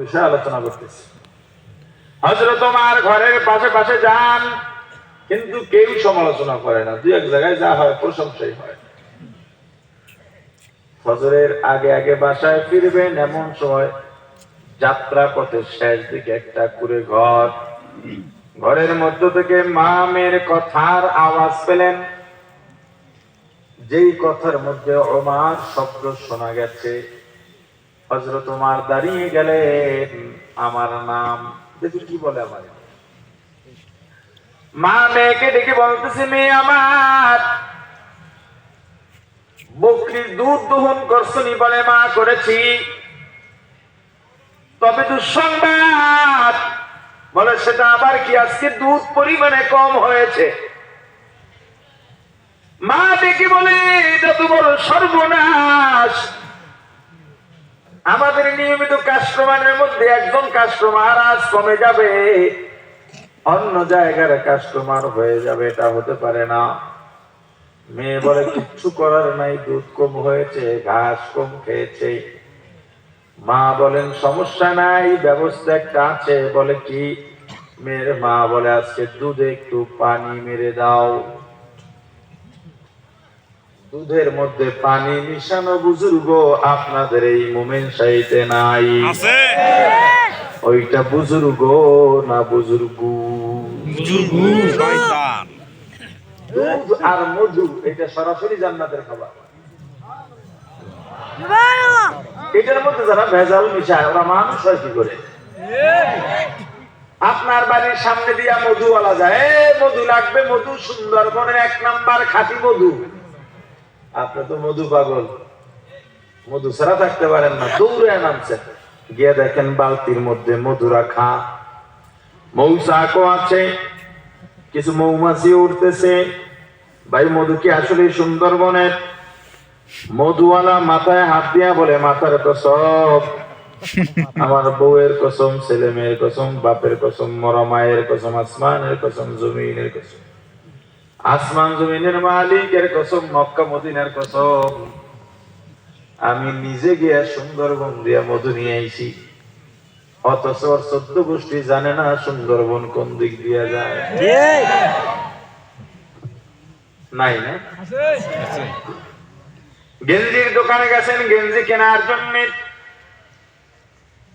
বিষয়ে আলোচনা করতেছি। হজরত তোমার ঘরের পাশে পাশে যান, কিন্তু কেউ সমালোচনা করে না। দুই এক জায়গায় যা হয়, প্রশংসাই হয়। ফজরের আগে আগে বাসায় ফিরবেন, এমন সময় যাত্রা পথের শেষ দিকে একটা করে ঘর। ঘরের মধ্য থেকে মা মেয়ের কথার আওয়াজ পেলেন। যেই কথার মধ্যে ওমার শব্দ শোনা গেছে হজরত তোমার দাঁড়িয়ে গেলেন। আমার নাম দেখি কি বলে আমার। মা মেয়েকে ডেকে বলতেছে, মেয়ে আমার বকরির দুধ দহন করছনি বলে মা করেছি। তবে দুঃসংবাদ, বলে সেটা আবার কি? আজকে দুধ পরিমাণে কম হয়েছে। মা ডেকে বলে, এটা তো বড় সর্বনাশ। আমাদের নিয়মিত কাস্টমারের মধ্যে একজন কাস্টমার আজ কমে যাবে, অন্য জায়গার কাস্টমার হয়ে যাবে, এটা হতে পারে না। মেয়ে বলে, কিচ্ছু করার নাই, দুধ কম হয়েছে, ঘাস কম খেয়েছে। মা বলেন, সমস্যা নাই, ব্যবস্থা একটা আছে। বলে কি? মেয়ের মা বলে, আজকে দুধে একটু পানি মেরে দাও। দুধের মধ্যে পানি মিশানো বুজুর্গ আপনাদের এই মোমেন্ট সাইতে নাই। আছে? ওইটা বুজুর্গ না বুজুর্গ? বুজুর্গ শয়তান। দুধ আর মধু এটা সরাসরি জান্নাতের খাবার। এটার মধ্যে যারা ভেজাল মিশায় ওরা মানুষ হয় কি করে? আপনার বাড়ির সামনে দিয়া মধুওয়ালা যায় মধু লাগবে মধু সুন্দরবনের এক নাম্বার খাঁটি মধু। আপনি তো মধু পাগল। মধু ছাড়া থাকতে পারেন না, দৌড়ে নামছেন গিয়ে দেখেন বালতির মধ্যে মধু রাখা। মৌচাকও আছে, কিছু মৌমাছি উঠতেছে। ভাই, মধু কি আসলে সুন্দরবনের? মধুওয়ালা মাথায় হাত দিয়া বলে, মাথার সব আমার বউয়ের কসম ছেলে মেয়ের কসম, বাপের কসম মরা মায়ের কসম, আসমানের কসম, জমিনের কসম। আসমান জমিনের মালিকের কসম মক্কা মদিনার কসম। আমি নিজে গিয়া সুন্দরবন দিয়া মধু নিয়ে আইছি। অথচ ওর চোদ্দ গোষ্ঠী জানে না সুন্দরবন কোন দিক দিয়া যায়। নাই না? গেঞ্জির দোকানে গেছেন গেঞ্জি কেনার জন্য।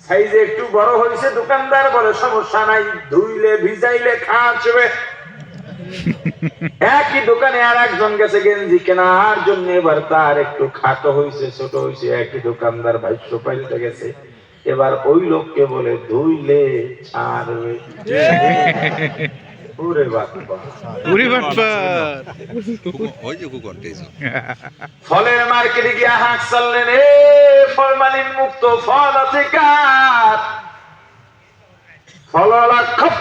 সাইজে একটু বড় হয়েছে দোকানদার বলে সমস্যা নাই ধুইলে ভিজাইলে খাঁচবে একই দোকানে আর একজন গেছে গেঞ্জি কেনার জন্য এবার তার একটু খাটো হয়েছে ছোট হয়েছে একই দোকানদার ভাষ্য পাইতে গেছে। এবার ওই লোককে বলে ধুইলে ছাড়বে ফলের মার্কেটে গিয়ে হাঁক চাললেন এ ফরমালিন মুক্ত ফল আছে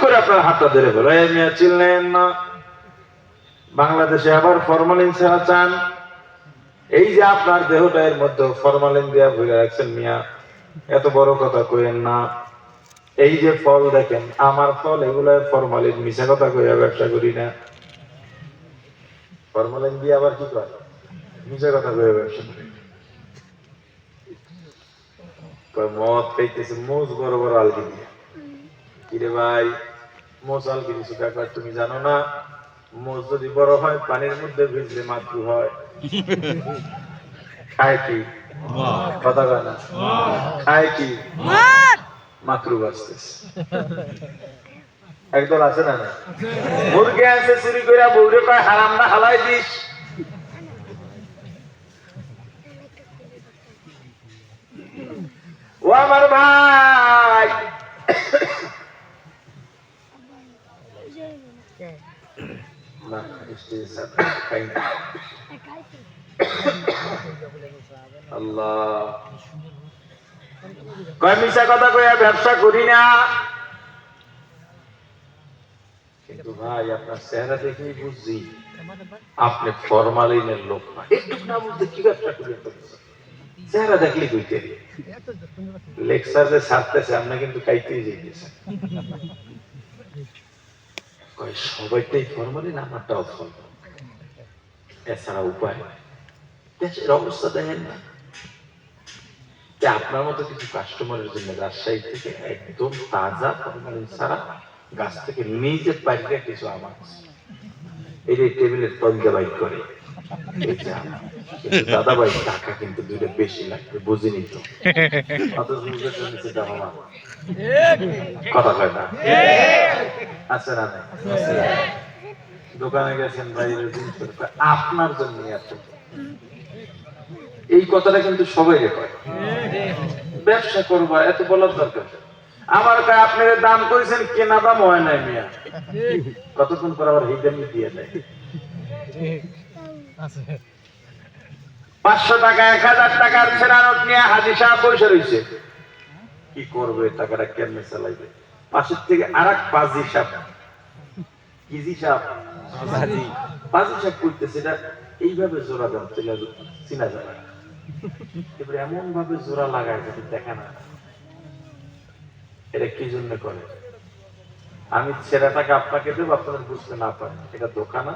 করে? আপনার হাতটা ধরে ফেলো চিনলেন না। বাংলাদেশে আবার ফরমালিন ছাড়া চান? এই যে আপনার দেহটা এর মধ্যে ফরমালিন দিয়া ভুলে রাখছেন মিয়া, এত বড় কথা কইেন না। এই যে ফল দেখেন, আমার ফল এগুলা ফরমালিন মিশা কথা কইয়া ব্যবসা করি না। ফরমালিন দিয়ে আবার কি করে মিশা কথা কইয়া ব্যবসা করি মদ খাইতেছে, মোজ বড় বড় আলগি দিয়ে কিরে ভাই, মোজ আলগি দিছো ব্যাপার তুমি জানো না? মোজ যদি বড় হয়, পানির মধ্যে ভিজলে মাতৃ হয়। খায় কি? কথা কয় না? খায় কি? মাতৃ একদল আছে না মুরগি আছে, চুরি করে বউরে কয়, হারাম না, হালাই দিস। ও আমার ভাই না, excuse me, খাই না। আল্লাহ ব্যবসা করি না? ভাই, আপনার চেহারা আপনি ফরমালিনের লোক বুঝতে চেহারা দেখলে কইতে লেকচার যে ছাড়তেছে আপনি কিন্তু খাইতেই যেতেছেন কয় সবাইটাই ফরমালিন আমারটাও ফরমালিন এছাড়া উপায়। দেশের অবস্থা দেখেন না? আপনার মতো কিছু কাস্টমারের জন্য রাজশাহী থেকে একদম তাজা ফরমালিন ছাড়া গাছ থেকে নিজে পাইলে কিছু আমার এই টেবিলের বাইক করে। দাদা ভাই টাকা কিন্তু দুইটা বেশি লাগবে, বুঝিনি তো। কথা কয় না? আছে না নাই? দোকানে গেছেন বাইরে আপনার জন্য এত এই কথাটা কিন্তু সবাই কয় ব্যবসা করবা এত বলার দরকার আমার কাছে আপনার দাম করেছেন কেনা দাম হয় নাই মিয়া। কতক্ষণ পর আবার হিদামি দিয়ে দেয়। পাঁচশো টাকা এক হাজার টাকার ছেড়া নোট নিয়ে হাজি সাহেব বসে রয়েছে কি করবে টাকাটা কেমনে চালাইবে? পাশের থেকে আর এক পাজি সাপ। কিজি সাপ। পাজি সাপ করতেছে এটা এইভাবে জোড়া দেন চেনা যাবে না। এবারে এমন ভাবে জোড়া লাগায় যদি দেখা না। এটা কি জন্য করে? আমি ছেঁড়া টাকা আপনাকে দেবো আপনারা বুঝতে না পারেন। এটা দোকানা